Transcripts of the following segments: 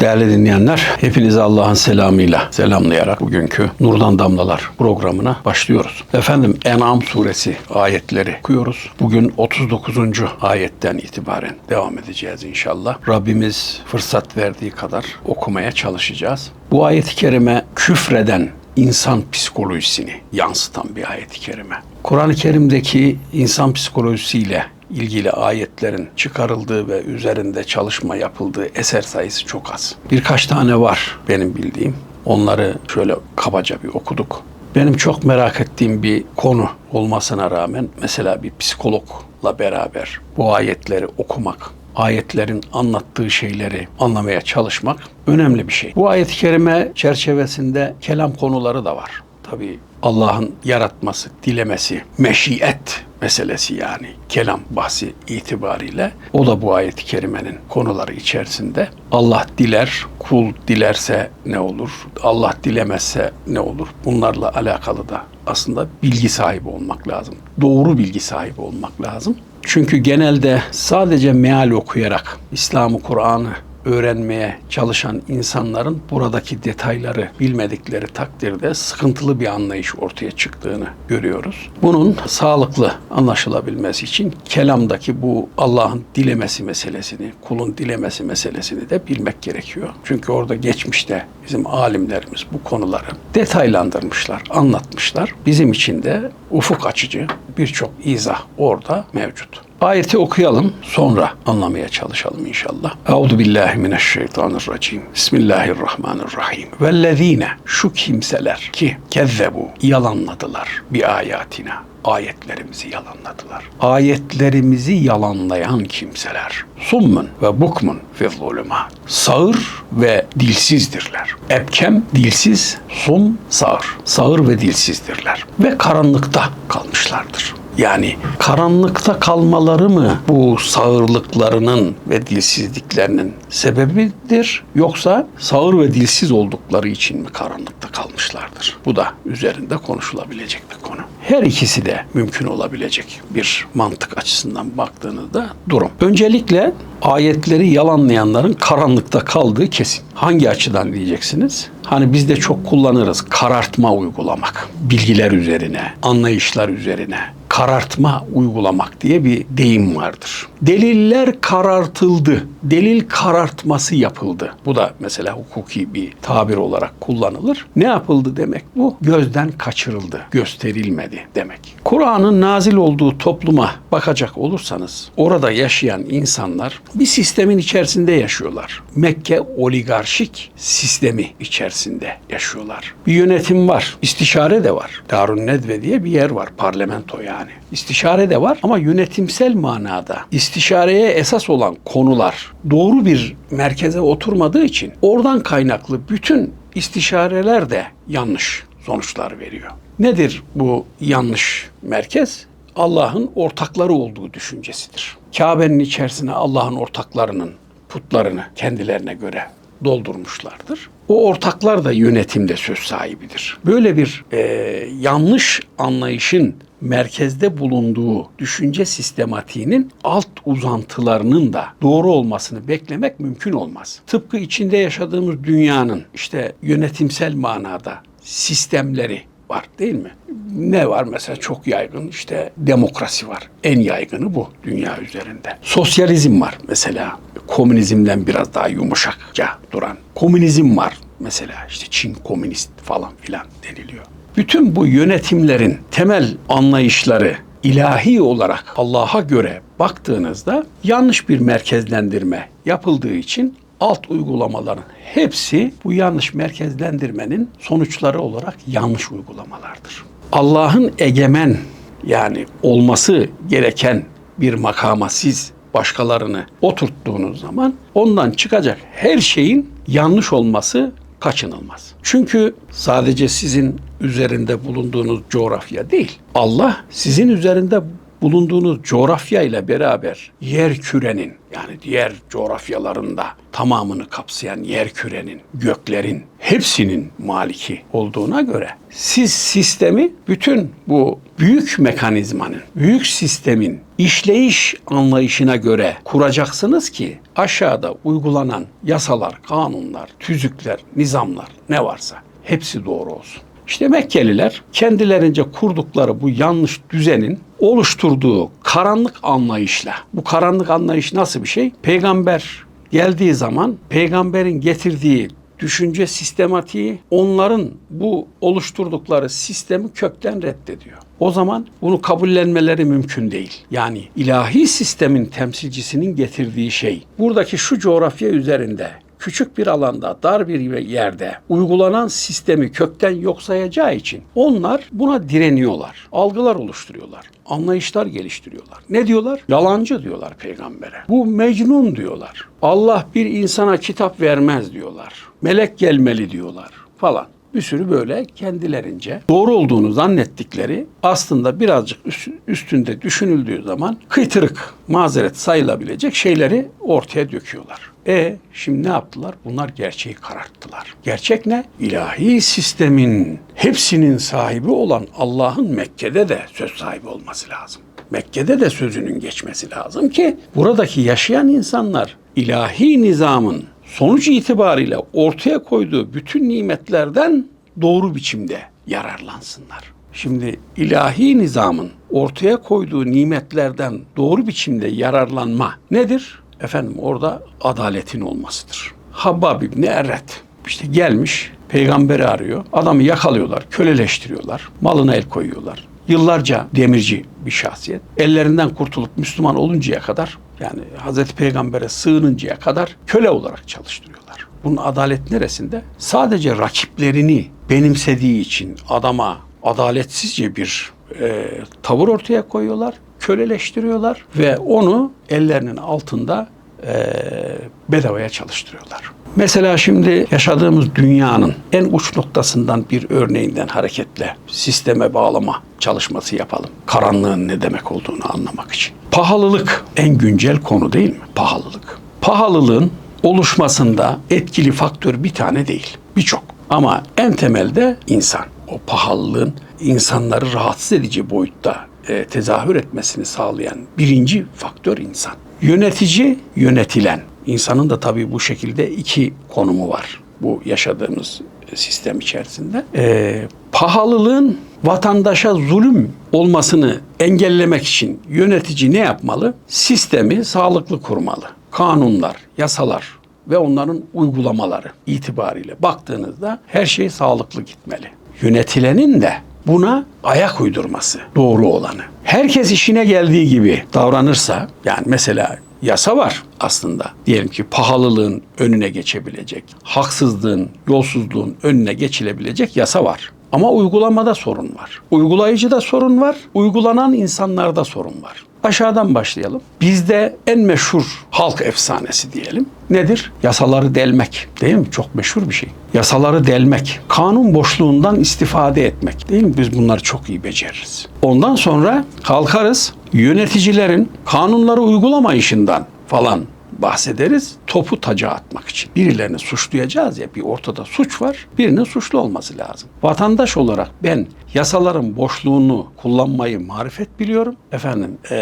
Değerli dinleyenler, hepinizi Allah'ın selamıyla selamlayarak bugünkü Nurdan Damlalar programına başlıyoruz. Efendim En'am suresi ayetleri okuyoruz. Bugün 39. ayetten itibaren devam edeceğiz inşallah. Rabbimiz fırsat verdiği kadar okumaya çalışacağız. Bu ayet-i kerime küfreden insan psikolojisini yansıtan bir ayet-i kerime. Kur'an-ı Kerim'deki insan psikolojisiyle ilgili ayetlerin çıkarıldığı ve üzerinde çalışma yapıldığı eser sayısı çok az. Birkaç tane var benim bildiğim. Onları şöyle kabaca bir okuduk. Benim çok merak ettiğim bir konu olmasına rağmen mesela bir psikologla beraber bu ayetleri okumak, ayetlerin anlattığı şeyleri anlamaya çalışmak önemli bir şey. Bu ayet-i kerime çerçevesinde kelam konuları da var. Tabii Allah'ın yaratması, dilemesi, meşiyet meselesi yani kelam bahsi itibariyle o da bu ayet-i kerimenin konuları içerisinde. Allah diler, kul dilerse ne olur? Allah dilemezse ne olur? Bunlarla alakalı da aslında bilgi sahibi olmak lazım. Doğru bilgi sahibi olmak lazım. Çünkü genelde sadece meal okuyarak İslam'ı, Kur'an'ı öğrenmeye çalışan insanların buradaki detayları bilmedikleri takdirde sıkıntılı bir anlayış ortaya çıktığını görüyoruz. Bunun sağlıklı anlaşılabilmesi için kelamdaki bu Allah'ın dilemesi meselesini, kulun dilemesi meselesini de bilmek gerekiyor. Çünkü orada geçmişte bizim alimlerimiz bu konuları detaylandırmışlar, anlatmışlar. Bizim için de ufuk açıcı birçok izah orada mevcut. Ayeti okuyalım sonra anlamaya çalışalım inşallah. Euzu billahi mineşşeytanirracim. Bismillahirrahmanirrahim. Vellezine şu kimseler ki kezzebu yalanladılar bir ayatina ayetlerimizi yalanladılar. Ayetlerimizi yalanlayan kimseler. Summun ve bukmun fi zulümat. Sağır ve dilsizdirler. Ebkem dilsiz, sum sağır. Sağır ve dilsizdirler. Ve karanlıkta kalmışlardır. Yani karanlıkta kalmaları mı bu sağırlıklarının ve dilsizliklerinin sebebidir yoksa sağır ve dilsiz oldukları için mi karanlıkta kalmışlardır? Bu da üzerinde konuşulabilecek bir konu. Her ikisi de mümkün olabilecek bir mantık açısından baktığınızda durum. Öncelikle ayetleri yalanlayanların karanlıkta kaldığı kesin. Hangi açıdan diyeceksiniz? Hani biz de çok kullanırız karartma uygulamak. Bilgiler üzerine, anlayışlar üzerine karartma uygulamak diye bir deyim vardır. Deliller karartıldı. Delil karartması yapıldı. Bu da mesela hukuki bir tabir olarak kullanılır. Ne yapıldı demek bu? Gözden kaçırıldı, gösterilmedi demek. Kur'an'ın nazil olduğu topluma bakacak olursanız orada yaşayan insanlar bir sistemin içerisinde yaşıyorlar. Mekke oligarşik sistemi içerisinde yaşıyorlar. Bir yönetim var, istişare de var. Darun Nedve diye bir yer var, parlamento yani. İstişare de var ama yönetimsel manada istişareye esas olan konular doğru bir merkeze oturmadığı için oradan kaynaklı bütün istişareler de yanlış sonuçlar veriyor. Nedir bu yanlış merkez? Allah'ın ortakları olduğu düşüncesidir. Kabe'nin içerisine Allah'ın ortaklarının putlarını kendilerine göre doldurmuşlardır. O ortaklar da yönetimde söz sahibidir. Böyle bir e, yanlış anlayışın merkezde bulunduğu düşünce sistematiğinin alt uzantılarının da doğru olmasını beklemek mümkün olmaz. Tıpkı içinde yaşadığımız dünyanın işte yönetimsel manada sistemleri var değil mi? Ne var mesela çok yaygın işte demokrasi var. En yaygını bu dünya üzerinde. Sosyalizm var mesela. Komünizmden biraz daha yumuşakça duran. Komünizm var mesela işte Çin komünist falan filan deniliyor. Bütün bu yönetimlerin temel anlayışları ilahi olarak Allah'a göre baktığınızda yanlış bir merkezlendirme yapıldığı için alt uygulamaların hepsi bu yanlış merkezlendirmenin sonuçları olarak yanlış uygulamalardır. Allah'ın egemen yani olması gereken bir makama siz başkalarını oturttuğunuz zaman ondan çıkacak her şeyin yanlış olması kaçınılmaz. Çünkü sadece sizin üzerinde bulunduğunuz coğrafya değil. Allah sizin üzerinde bulunduğunuz coğrafya ile beraber yer kürenin yani diğer coğrafyalarında tamamını kapsayan yer kürenin, göklerin hepsinin maliki olduğuna göre siz sistemi bütün bu büyük mekanizmanın, büyük sistemin işleyiş anlayışına göre kuracaksınız ki aşağıda uygulanan yasalar, kanunlar, tüzükler, nizamlar ne varsa hepsi doğru olsun. İşte Mekkeliler kendilerince kurdukları bu yanlış düzenin oluşturduğu karanlık anlayışla, bu karanlık anlayış nasıl bir şey? Peygamber geldiği zaman peygamberin getirdiği düşünce sistematiği onların bu oluşturdukları sistemi kökten reddediyor. O zaman bunu kabullenmeleri mümkün değil. Yani ilahi sistemin temsilcisinin getirdiği şey buradaki şu coğrafya üzerinde küçük bir alanda, dar bir yerde uygulanan sistemi kökten yok sayacağı için onlar buna direniyorlar. Algılar oluşturuyorlar. Anlayışlar geliştiriyorlar. Ne diyorlar? Yalancı diyorlar peygambere. Bu mecnun diyorlar. Allah bir insana kitap vermez diyorlar. Melek gelmeli diyorlar falan bir sürü böyle kendilerince doğru olduğunu zannettikleri aslında birazcık üstünde düşünüldüğü zaman kıytırık mazeret sayılabilecek şeyleri ortaya döküyorlar. E şimdi ne yaptılar? Bunlar gerçeği kararttılar. Gerçek ne? İlahi sistemin hepsinin sahibi olan Allah'ın Mekke'de de söz sahibi olması lazım. Mekke'de de sözünün geçmesi lazım ki buradaki yaşayan insanlar ilahi nizamın sonuç itibariyle ortaya koyduğu bütün nimetlerden doğru biçimde yararlansınlar. Şimdi ilahi nizamın ortaya koyduğu nimetlerden doğru biçimde yararlanma nedir? Efendim orada adaletin olmasıdır. Habbab İbni Erret işte gelmiş peygamberi arıyor. Adamı yakalıyorlar, köleleştiriyorlar. Malına el koyuyorlar. Yıllarca demirci bir şahsiyet. Ellerinden kurtulup Müslüman oluncaya kadar yani Hazreti Peygamber'e sığınıncaya kadar köle olarak çalıştırıyorlar. Bunun adalet neresinde? Sadece rakiplerini benimsediği için adama adaletsizce bir e, tavır ortaya koyuyorlar, köleleştiriyorlar ve onu ellerinin altında e, bedavaya çalıştırıyorlar. Mesela şimdi yaşadığımız dünyanın en uç noktasından bir örneğinden hareketle sisteme bağlama çalışması yapalım. Karanlığın ne demek olduğunu anlamak için. Pahalılık en güncel konu değil mi? Pahalılık. Pahalılığın oluşmasında etkili faktör bir tane değil. Birçok. Ama en temelde insan. O pahalılığın insanları rahatsız edici boyutta e, tezahür etmesini sağlayan birinci faktör insan. Yönetici, yönetilen. İnsanın da tabii bu şekilde iki konumu var bu yaşadığımız sistem içerisinde. E, pahalılığın vatandaşa zulüm olmasını engellemek için yönetici ne yapmalı? Sistemi sağlıklı kurmalı. Kanunlar, yasalar ve onların uygulamaları itibariyle baktığınızda her şey sağlıklı gitmeli. Yönetilenin de buna ayak uydurması doğru olanı. Herkes işine geldiği gibi davranırsa yani mesela yasa var aslında. Diyelim ki pahalılığın önüne geçebilecek, haksızlığın, yolsuzluğun önüne geçilebilecek yasa var. Ama uygulamada sorun var. Uygulayıcıda sorun var, uygulanan insanlarda sorun var. Aşağıdan başlayalım. Bizde en meşhur halk efsanesi diyelim. Nedir? Yasaları delmek. Değil mi? Çok meşhur bir şey. Yasaları delmek. Kanun boşluğundan istifade etmek. Değil mi? Biz bunları çok iyi beceririz. Ondan sonra kalkarız yöneticilerin kanunları uygulamayışından falan bahsederiz. Topu taca atmak için. Birilerini suçlayacağız ya bir ortada suç var. Birinin suçlu olması lazım. Vatandaş olarak ben yasaların boşluğunu kullanmayı marifet biliyorum. Efendim ee,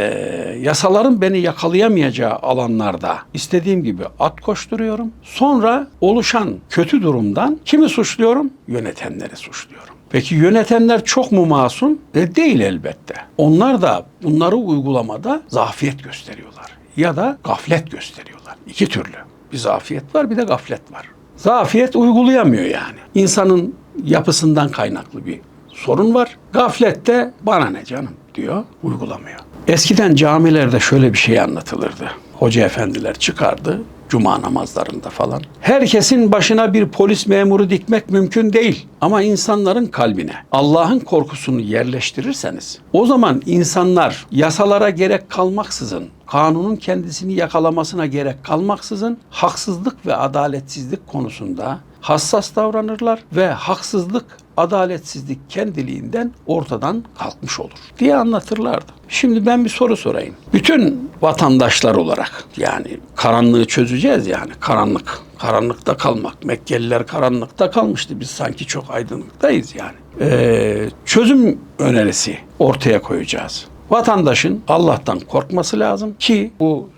yasaların beni yakalayamayacağı alanlarda istediğim gibi at koşturuyorum. Sonra oluşan kötü durumdan kimi suçluyorum? Yönetenleri suçluyorum. Peki yönetenler çok mu masum? E değil elbette. Onlar da bunları uygulamada zafiyet gösteriyorlar ya da gaflet gösteriyorlar. İki türlü. Bir zafiyet var bir de gaflet var. Zafiyet uygulayamıyor yani. İnsanın yapısından kaynaklı bir sorun var. Gaflette bana ne canım diyor, uygulamıyor. Eskiden camilerde şöyle bir şey anlatılırdı. Hoca efendiler çıkardı, cuma namazlarında falan. Herkesin başına bir polis memuru dikmek mümkün değil. Ama insanların kalbine Allah'ın korkusunu yerleştirirseniz o zaman insanlar yasalara gerek kalmaksızın kanunun kendisini yakalamasına gerek kalmaksızın haksızlık ve adaletsizlik konusunda hassas davranırlar ve haksızlık, adaletsizlik kendiliğinden ortadan kalkmış olur diye anlatırlardı. Şimdi ben bir soru sorayım. Bütün vatandaşlar olarak yani karanlığı çözeceğiz yani karanlık. Karanlıkta kalmak. Mekkeliler karanlıkta kalmıştı. Biz sanki çok aydınlıktayız yani. Ee, çözüm önerisi ortaya koyacağız. Vatandaşın Allah'tan korkması lazım ki bu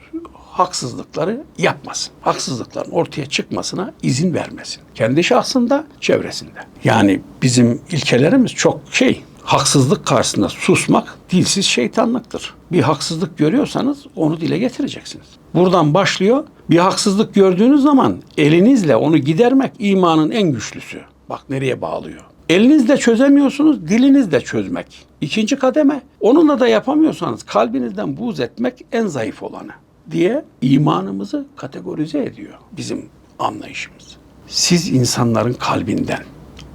haksızlıkları yapmasın. Haksızlıkların ortaya çıkmasına izin vermesin. Kendi şahsında, çevresinde. Yani bizim ilkelerimiz çok şey, haksızlık karşısında susmak dilsiz şeytanlıktır. Bir haksızlık görüyorsanız onu dile getireceksiniz. Buradan başlıyor. Bir haksızlık gördüğünüz zaman elinizle onu gidermek imanın en güçlüsü. Bak nereye bağlıyor. Elinizle çözemiyorsunuz, dilinizle çözmek. İkinci kademe. Onunla da yapamıyorsanız kalbinizden buğz etmek en zayıf olanı diye imanımızı kategorize ediyor bizim anlayışımız. Siz insanların kalbinden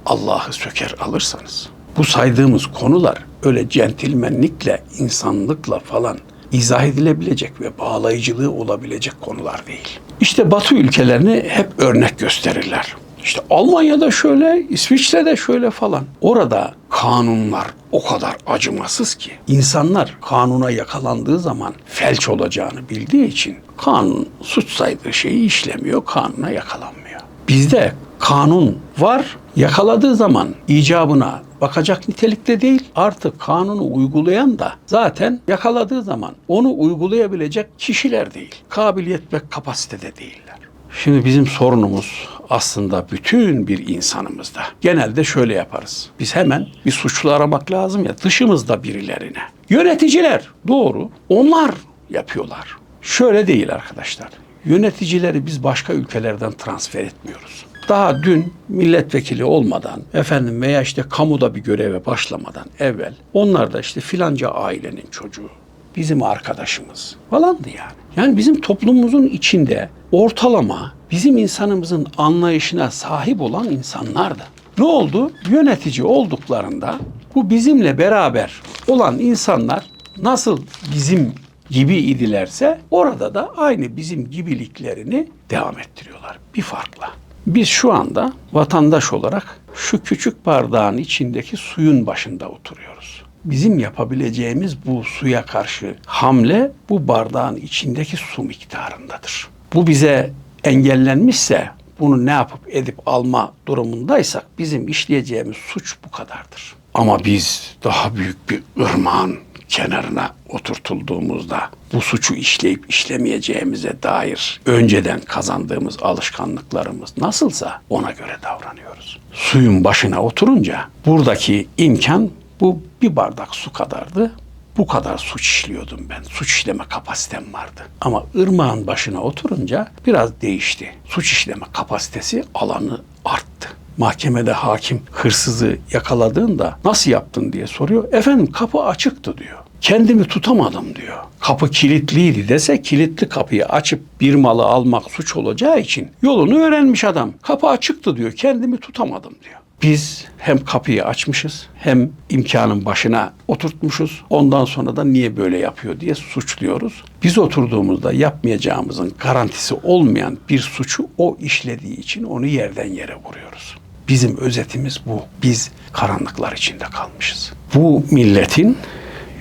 Allah'ı söker alırsanız bu saydığımız konular öyle centilmenlikle, insanlıkla falan izah edilebilecek ve bağlayıcılığı olabilecek konular değil. İşte Batı ülkelerini hep örnek gösterirler. İşte Almanya'da şöyle, İsviçre'de şöyle falan. Orada kanunlar o kadar acımasız ki insanlar kanuna yakalandığı zaman felç olacağını bildiği için kanun suç saydığı şeyi işlemiyor, kanuna yakalanmıyor. Bizde kanun var, yakaladığı zaman icabına bakacak nitelikte değil. Artık kanunu uygulayan da zaten yakaladığı zaman onu uygulayabilecek kişiler değil. Kabiliyet ve kapasitede değiller. Şimdi bizim sorunumuz aslında bütün bir insanımızda. Genelde şöyle yaparız. Biz hemen bir suçlu aramak lazım ya dışımızda birilerine. Yöneticiler doğru onlar yapıyorlar. Şöyle değil arkadaşlar. Yöneticileri biz başka ülkelerden transfer etmiyoruz. Daha dün milletvekili olmadan efendim veya işte kamuda bir göreve başlamadan evvel onlar da işte filanca ailenin çocuğu bizim arkadaşımız falandı yani. Yani bizim toplumumuzun içinde ortalama bizim insanımızın anlayışına sahip olan insanlardı. Ne oldu? Yönetici olduklarında bu bizimle beraber olan insanlar nasıl bizim gibi idilerse orada da aynı bizim gibiliklerini devam ettiriyorlar. Bir farkla. Biz şu anda vatandaş olarak şu küçük bardağın içindeki suyun başında oturuyoruz. Bizim yapabileceğimiz bu suya karşı hamle bu bardağın içindeki su miktarındadır. Bu bize engellenmişse bunu ne yapıp edip alma durumundaysak bizim işleyeceğimiz suç bu kadardır. Ama biz daha büyük bir ırmağın kenarına oturtulduğumuzda bu suçu işleyip işlemeyeceğimize dair önceden kazandığımız alışkanlıklarımız nasılsa ona göre davranıyoruz. Suyun başına oturunca buradaki imkan bu bir bardak su kadardı. Bu kadar suç işliyordum ben. Suç işleme kapasitem vardı. Ama ırmağın başına oturunca biraz değişti. Suç işleme kapasitesi alanı arttı. Mahkemede hakim hırsızı yakaladığında nasıl yaptın diye soruyor. Efendim kapı açıktı diyor. Kendimi tutamadım diyor. Kapı kilitliydi dese kilitli kapıyı açıp bir malı almak suç olacağı için yolunu öğrenmiş adam. Kapı açıktı diyor. Kendimi tutamadım diyor. Biz hem kapıyı açmışız hem imkanın başına oturtmuşuz. Ondan sonra da niye böyle yapıyor diye suçluyoruz. Biz oturduğumuzda yapmayacağımızın garantisi olmayan bir suçu o işlediği için onu yerden yere vuruyoruz. Bizim özetimiz bu. Biz karanlıklar içinde kalmışız. Bu milletin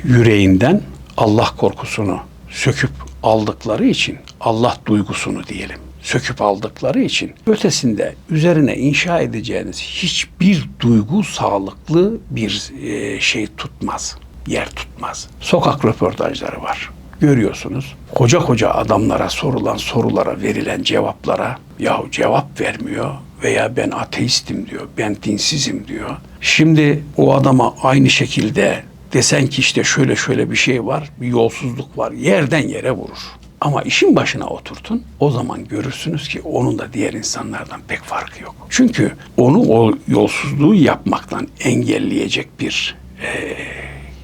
yüreğinden Allah korkusunu söküp aldıkları için Allah duygusunu diyelim söküp aldıkları için ötesinde üzerine inşa edeceğiniz hiçbir duygu sağlıklı bir e, şey tutmaz, yer tutmaz. Sokak röportajları var. Görüyorsunuz. Koca koca adamlara sorulan sorulara verilen cevaplara yahu cevap vermiyor veya ben ateistim diyor, ben dinsizim diyor. Şimdi o adama aynı şekilde desen ki işte şöyle şöyle bir şey var, bir yolsuzluk var, yerden yere vurur. Ama işin başına oturtun. O zaman görürsünüz ki onun da diğer insanlardan pek farkı yok. Çünkü onu o yolsuzluğu yapmaktan engelleyecek bir e,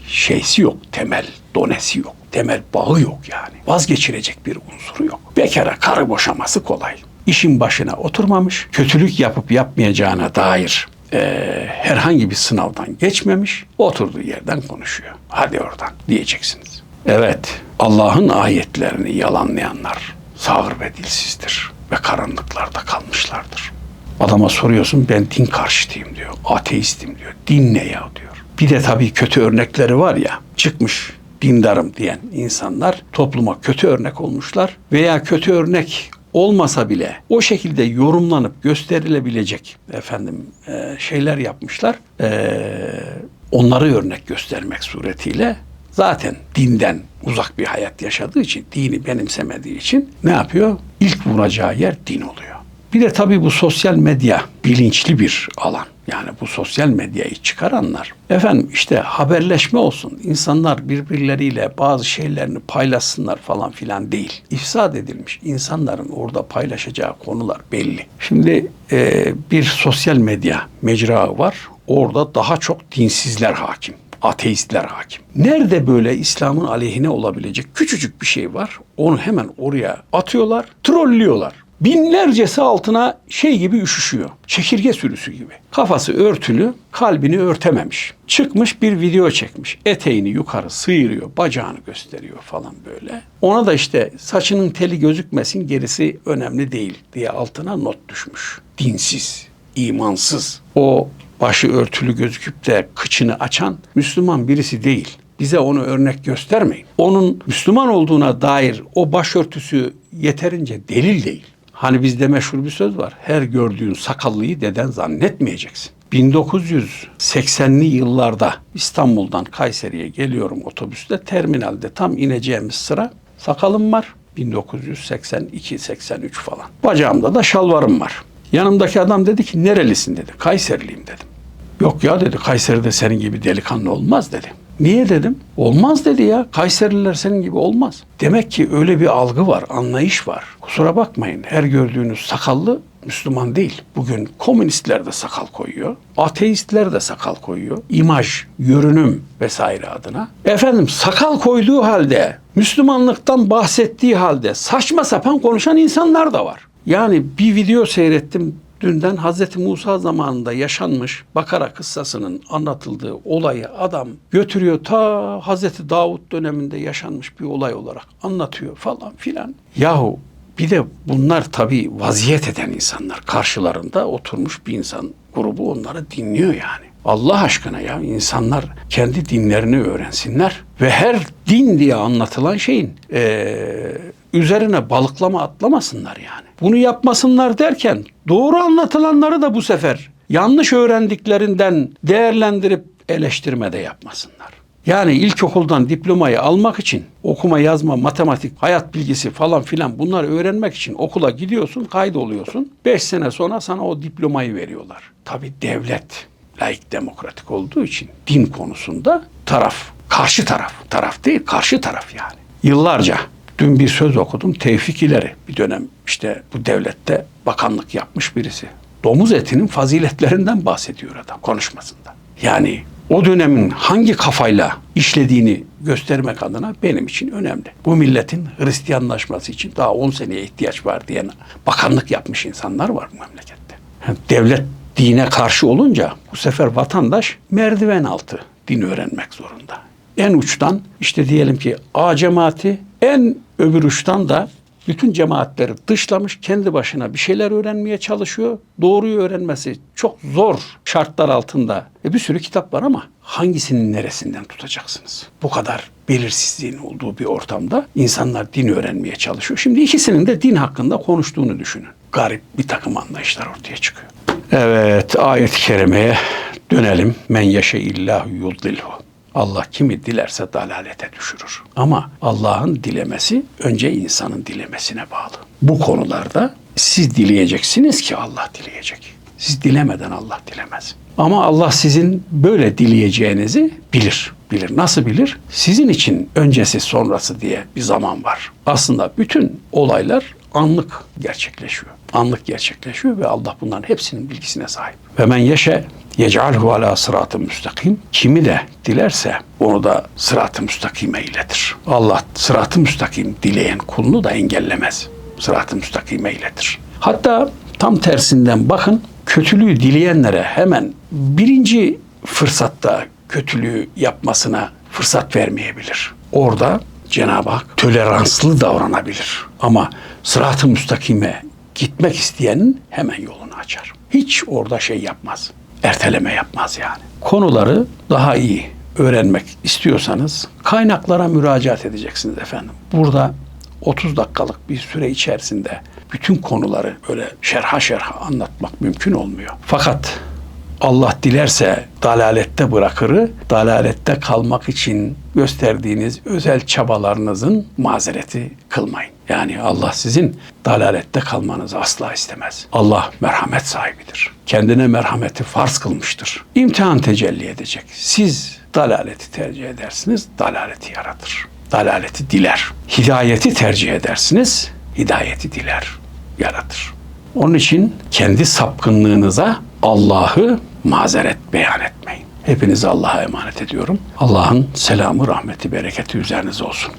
şeysi yok. Temel donesi yok. Temel bağı yok yani. Vazgeçirecek bir unsuru yok. Bekara karı boşaması kolay. İşin başına oturmamış, kötülük yapıp yapmayacağına dair e, herhangi bir sınavdan geçmemiş, oturduğu yerden konuşuyor. Hadi oradan diyeceksiniz. Evet, Allah'ın ayetlerini yalanlayanlar sağır ve dilsizdir ve karanlıklarda kalmışlardır. Adama soruyorsun ben din karşıtıyım diyor. Ateistim diyor. Din ne ya diyor. Bir de tabii kötü örnekleri var ya. Çıkmış dindarım diyen insanlar topluma kötü örnek olmuşlar veya kötü örnek olmasa bile o şekilde yorumlanıp gösterilebilecek efendim e, şeyler yapmışlar. E, onları örnek göstermek suretiyle zaten dinden uzak bir hayat yaşadığı için, dini benimsemediği için ne yapıyor? İlk vuracağı yer din oluyor. Bir de tabii bu sosyal medya bilinçli bir alan. Yani bu sosyal medyayı çıkaranlar. Efendim işte haberleşme olsun. insanlar birbirleriyle bazı şeylerini paylaşsınlar falan filan değil. İfsad edilmiş. insanların orada paylaşacağı konular belli. Şimdi e, bir sosyal medya mecra var. Orada daha çok dinsizler hakim ateistler hakim. Nerede böyle İslam'ın aleyhine olabilecek küçücük bir şey var, onu hemen oraya atıyorlar, trollüyorlar. Binlercesi altına şey gibi üşüşüyor. Çekirge sürüsü gibi. Kafası örtülü, kalbini örtememiş. Çıkmış bir video çekmiş. Eteğini yukarı sıyırıyor, bacağını gösteriyor falan böyle. Ona da işte saçının teli gözükmesin gerisi önemli değil diye altına not düşmüş. Dinsiz, imansız. O başı örtülü gözüküp de kıçını açan Müslüman birisi değil. Bize onu örnek göstermeyin. Onun Müslüman olduğuna dair o başörtüsü yeterince delil değil. Hani bizde meşhur bir söz var. Her gördüğün sakallıyı deden zannetmeyeceksin. 1980'li yıllarda İstanbul'dan Kayseri'ye geliyorum otobüste. Terminalde tam ineceğimiz sıra sakalım var. 1982-83 falan. Bacağımda da şalvarım var. Yanımdaki adam dedi ki nerelisin dedi. Kayseriliyim dedim. Yok ya dedi Kayseri'de senin gibi delikanlı olmaz dedi. Niye dedim? Olmaz dedi ya. Kayserililer senin gibi olmaz. Demek ki öyle bir algı var, anlayış var. Kusura bakmayın. Her gördüğünüz sakallı Müslüman değil. Bugün komünistler de sakal koyuyor. Ateistler de sakal koyuyor. İmaj, görünüm vesaire adına. Efendim sakal koyduğu halde, Müslümanlıktan bahsettiği halde saçma sapan konuşan insanlar da var. Yani bir video seyrettim dünden Hazreti Musa zamanında yaşanmış Bakara kıssasının anlatıldığı olayı adam götürüyor ta Hazreti Davut döneminde yaşanmış bir olay olarak anlatıyor falan filan. Yahu bir de bunlar tabii vaziyet eden insanlar. Karşılarında oturmuş bir insan grubu onları dinliyor yani. Allah aşkına ya insanlar kendi dinlerini öğrensinler ve her din diye anlatılan şeyin ee, üzerine balıklama atlamasınlar yani. Bunu yapmasınlar derken doğru anlatılanları da bu sefer yanlış öğrendiklerinden değerlendirip eleştirme de yapmasınlar. Yani ilkokuldan diplomayı almak için okuma, yazma, matematik, hayat bilgisi falan filan bunları öğrenmek için okula gidiyorsun, kaydoluyorsun. Beş sene sonra sana o diplomayı veriyorlar. Tabi devlet laik demokratik olduğu için din konusunda taraf, karşı taraf, taraf değil karşı taraf yani. Yıllarca Dün bir söz okudum. Tevfik ileri bir dönem işte bu devlette bakanlık yapmış birisi. Domuz etinin faziletlerinden bahsediyor adam konuşmasında. Yani o dönemin hangi kafayla işlediğini göstermek adına benim için önemli. Bu milletin Hristiyanlaşması için daha 10 seneye ihtiyaç var diyen bakanlık yapmış insanlar var bu memlekette. devlet dine karşı olunca bu sefer vatandaş merdiven altı din öğrenmek zorunda. En uçtan işte diyelim ki A cemaati en öbür uçtan da bütün cemaatleri dışlamış, kendi başına bir şeyler öğrenmeye çalışıyor. Doğruyu öğrenmesi çok zor şartlar altında. E bir sürü kitap var ama hangisinin neresinden tutacaksınız? Bu kadar belirsizliğin olduğu bir ortamda insanlar din öğrenmeye çalışıyor. Şimdi ikisinin de din hakkında konuştuğunu düşünün. Garip bir takım anlayışlar ortaya çıkıyor. Evet ayet-i kerimeye dönelim. Men yaşe illahu yudlilhu. Allah kimi dilerse dalalete düşürür. Ama Allah'ın dilemesi önce insanın dilemesine bağlı. Bu konularda siz dileyeceksiniz ki Allah dileyecek. Siz dilemeden Allah dilemez. Ama Allah sizin böyle dileyeceğinizi bilir. Bilir. Nasıl bilir? Sizin için öncesi sonrası diye bir zaman var. Aslında bütün olaylar anlık gerçekleşiyor. Anlık gerçekleşiyor ve Allah bunların hepsinin bilgisine sahip. Ve men yeşe yec'alhu ala sıratı müstakim. Kimi de dilerse onu da sıratı müstakime iletir. Allah sıratı müstakim dileyen kulunu da engellemez. Sıratı müstakime iletir. Hatta tam tersinden bakın kötülüğü dileyenlere hemen birinci fırsatta kötülüğü yapmasına fırsat vermeyebilir. Orada Cenab-ı Hak toleranslı davranabilir. Ama sırat-ı müstakime gitmek isteyenin hemen yolunu açar. Hiç orada şey yapmaz. Erteleme yapmaz yani. Konuları daha iyi öğrenmek istiyorsanız kaynaklara müracaat edeceksiniz efendim. Burada 30 dakikalık bir süre içerisinde bütün konuları böyle şerha şerha anlatmak mümkün olmuyor. Fakat Allah dilerse dalalette bırakırı, dalalette kalmak için gösterdiğiniz özel çabalarınızın mazereti kılmayın. Yani Allah sizin dalalette kalmanızı asla istemez. Allah merhamet sahibidir. Kendine merhameti farz kılmıştır. İmtihan tecelli edecek. Siz dalaleti tercih edersiniz, dalaleti yaratır. Dalaleti diler. Hidayeti tercih edersiniz, hidayeti diler, yaratır. Onun için kendi sapkınlığınıza Allah'ı mazeret beyan etmeyin. Hepinizi Allah'a emanet ediyorum. Allah'ın selamı, rahmeti, bereketi üzerinize olsun.